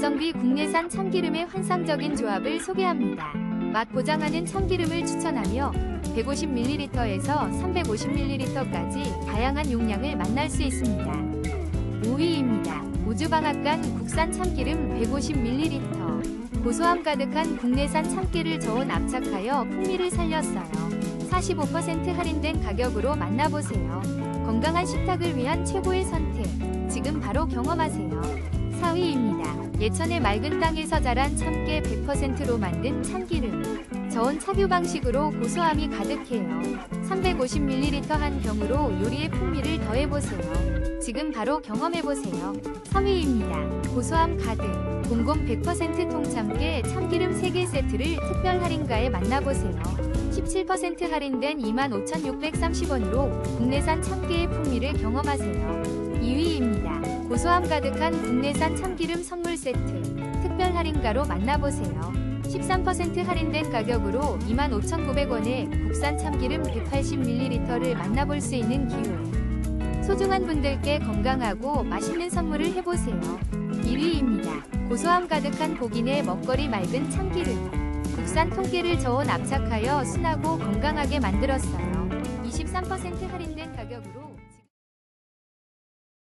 고성비 국내산 참기름의 환상적인 조합을 소개합니다. 맛 보장하는 참기름을 추천하며 150ml에서 350ml까지 다양한 용량을 만날 수 있습니다. 5위입니다. 우주방앗간 국산 참기름 150ml. 고소함 가득한 국내산 참깨를 저온 압착하여 풍미를 살렸어요. 45% 할인된 가격으로 만나보세요. 건강한 식탁을 위한 최고의 선택. 지금 바로 경험하세요. 4위입니다. 예천의 맑은 땅에서 자란 참깨 100%로 만든 참기름. 저온 착유 방식으로 고소함이 가득해요. 350ml 한 병으로 요리의 풍미를 더해보세요. 지금 바로 경험해보세요. 3위입니다. 고소함 가득. 공공 100% 통참깨 참기름 3개 세트를 특별 할인가에 만나보세요. 17% 할인된 25,630원으로 국내산 참깨의 풍미를 경험하세요. 2위입니다. 고소함 가득한 국내산 참기름 선물 세트. 특별 할인가로 만나보세요. 13% 할인된 가격으로 25,900원에 국산 참기름 180ml를 만나볼 수 있는 기회. 소중한 분들께 건강하고 맛있는 선물을 해보세요. 1위입니다. 고소함 가득한 고기내 먹거리 맑은 참기름. 국산 통깨를 저온 압착하여 순하고 건강하게 만들었어요. 23% 할인된 가격으로